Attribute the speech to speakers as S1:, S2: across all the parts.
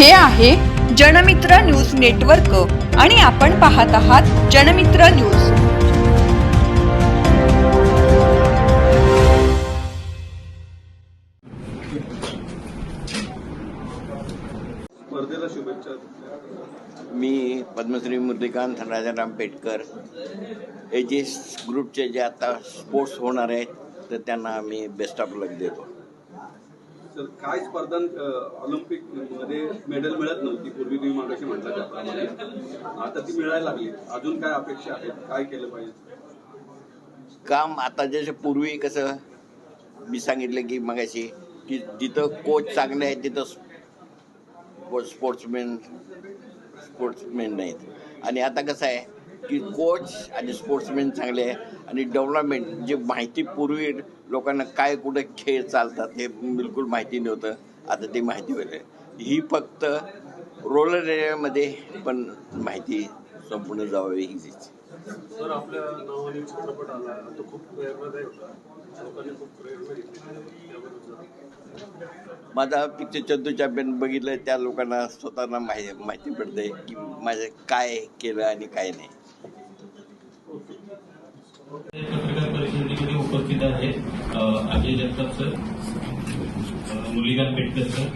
S1: हे आहे Janmitra news network आणि आपण पाहत आहात जनमित्र न्यूज.
S2: स्पर्धेला शुभेच्छा.
S3: मी पद्मश्री मुरलीकांत राजाराम पेटकर. एजीस ग्रुपचे जे आता स्पोर्ट्स होणार आहेत तर त्यांना आम्ही बेस्ट ऑफ लक देतो.
S2: सर काय स्पर्धा ऑलिम्पिकमध्ये मेडल मिळत नव्हती? पूर्वी तुम्ही मागाशी म्हटलं त्याप्रमाणे आता ती मिळायला लागली. अजून काय अपेक्षा आहेत? काय केलं पाहिजे?
S3: काम आता जसं पूर्वी कसं मी सांगितलं की मगाशी की जिथं कोच चांगले आहेत तिथं स्पोर्ट्समॅन स्पोर्ट्समॅन नाहीत. आणि आता कसं आहे की कोच आणि स्पोर्ट्समॅन चांगले आहे आणि डेव्हलपमेंट जे माहिती पूर्वी लोकांना काय कुठे खेळ चालतात हे बिलकुल माहिती नव्हतं. आता ते माहिती होते ही फक्त रोलर एरियामध्ये पण माहिती संपूर्ण जावी हीच
S4: तर आपल्या नावाने चित्रपट आला. तो खूप प्रेरणादायी होता. लोकांनी खूप प्रेरणा घेतली.
S3: माझा पिक्चर चंदू चॅम्पियन बघितलं त्या लोकांना स्वतःला माहिती माहिती पडते की माझं काय केलं आणि काय नाही.
S5: पत्रकार परिषदेमध्ये उपस्थित आहेत अ, Ajay Jagtap sir Muralikant Petkar sir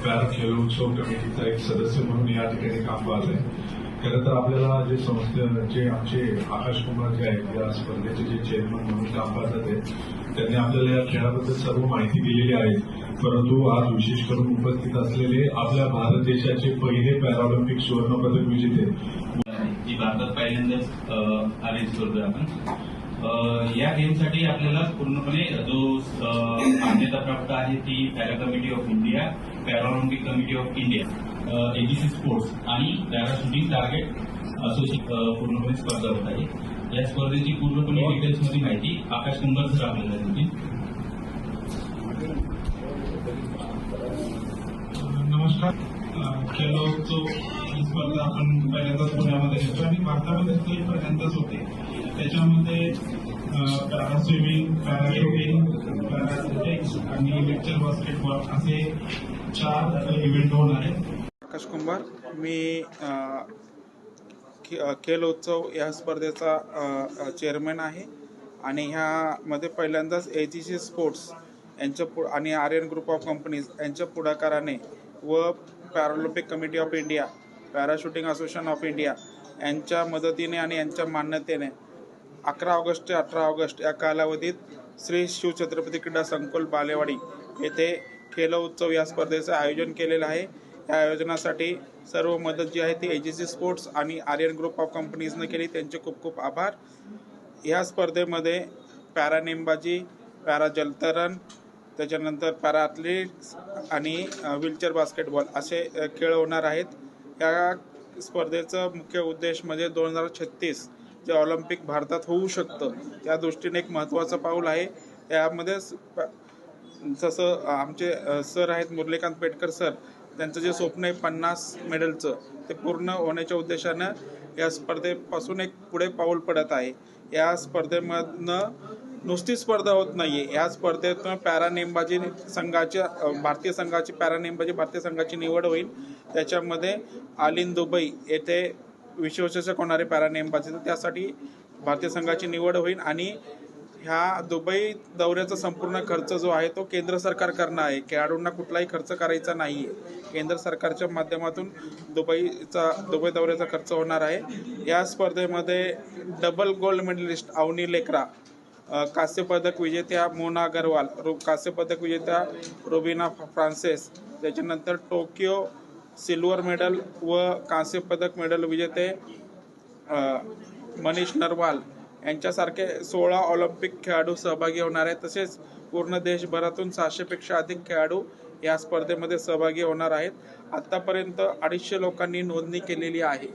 S6: para खेळ उत्सव कमिटीचा एक सदस्य म्हणून या ठिकाणी काम पाहत आहे खरं तर आपल्याला जे संस्थे जे आमचे आकाश कुमार जे आहेत या स्पर्धेचे जे चेअरमन म्हणून काम पाहतात आहेत त्यांनी आपल्याला या खेळाबद्दल सर्व माहिती दिलेली आहे. परंतु आज विशेष करून उपस्थित असलेले आपल्या भारत देशाचे पहिले पॅराऑलिम्पिक सुवर्णपदक विजेते.
S5: जी भारतात पहिल्यांदाच अरेंज करतोय आपण. या गेमसाठी आपल्याला पूर्णपणे जो मान्यता प्राप्त आहे ती para committee of India Paralympic committee of India ABC sports आणि पॅरा शूटिंग टार्गेट असोसिएट पूर्णपणे स्पर्धा होत आहे. या स्पर्धेची पूर्णपणे डिटेल्समध्ये माहिती आकाश कुंभार सर आपल्याला देतील
S7: नमस्कार. अ, खेलो ही स्पर्धा आपण पहिल्यांदाच पुण्यामध्ये घेतो आणि भारतामध्ये पहिल्यांदाच होते. त्याच्यामध्ये para swimming para shooting para athletics आणि लेक्चर बास्केटबॉल असे चार इव्हेंट होणार आहेत.
S8: आकाश कुंभार मी खेल उत्सव या स्पर्धेचा चेअरमॅन आहे. आणि ह्यामध्ये पहिल्यांदाच ए जी सी स्पोर्ट्स यांच्या पु आणि आर्यन ग्रुप ऑफ कंपनीज यांच्या पुढाकाराने व Paralympic committee of India para shooting association of India यांच्या मदतीने आणि यांच्या मान्यतेने अकरा ऑगस्ट ते अठरा ऑगस्ट या कालावधीत श्री शिवछत्रपती क्रीडा संकुल बालेवाडी येथे खेलो उत्सव या स्पर्धेचं आयोजन केलेलं आहे. या आयोजनासाठी सर्व मदत जी आहे ती एजीसी स्पोर्ट्स आणि आर्यन ग्रुप ऑफ कंपनीजनं केली. त्यांचे खूप खूप आभार. ह्या स्पर्धेमध्ये पॅरा नेमबाजी पॅरा जलतरण त्याच्यानंतर पॅरा ॲथलीट्स आणि व्हीलचेअर बास्केटबॉल असे खेळ होणार आहेत. या स्पर्धेचं मुख्य उद्देश म्हणजे दोन हजार छत्तीस जे ऑलिम्पिक भारतात होऊ शकतं त्या दृष्टीने एक महत्त्वाचं पाऊल आहे. यामध्ये जसं आमचे सर आहेत मुरलीकांत पेटकर सर त्यांचं जे स्वप्न आहे पन्नास मेडलचं ते पूर्ण होण्याच्या उद्देशानं या स्पर्धेपासून एक पुढे पाऊल पडत आहे. या स्पर्धेमधनं नुसती स्पर्धा होत नाही आहे या स्पर्धेतून पॅरा नेमबाजी संघाच्या भारतीय संघाची पॅरा नेमबाजी भारतीय संघाची निवड होईल. त्याच्यामध्ये आलिन दुबई येथे विश्वचषक होणारे पॅरा नेमबाजी तर त्यासाठी भारतीय संघाची निवड होईल आणि ह्या दुबई दौऱ्याचा संपूर्ण खर्च जो आहे तो केंद्र सरकार करणं आहे. खेळाडूंना कुठलाही खर्च करायचा नाही आहे केंद्र सरकारच्या माध्यमातून दुबईचा दुबई दौऱ्याचा खर्च होणार आहे. या स्पर्धेमध्ये double gold medallist Avani Lekhara कांस्यपदक विजेत्या मोना अगरवाल रु कांस्यपदक विजेत्या रुबिना फ्रान्सेस त्याच्यानंतर टोकियो सिल्वर मेडल व कांस्य पदक मेडल विजेते मनीष नरवाल यांच्यासारखे सोळा ऑलिम्पिक खेळाडू सहभागी होणार आहेत. तसेच पूर्ण देशभरातून सहाशेपेक्षा अधिक खेळाडू या स्पर्धेमध्ये सहभागी होणार आहेत. आतापर्यंत अडीचशे लोकांनी नोंदणी केलेली आहे.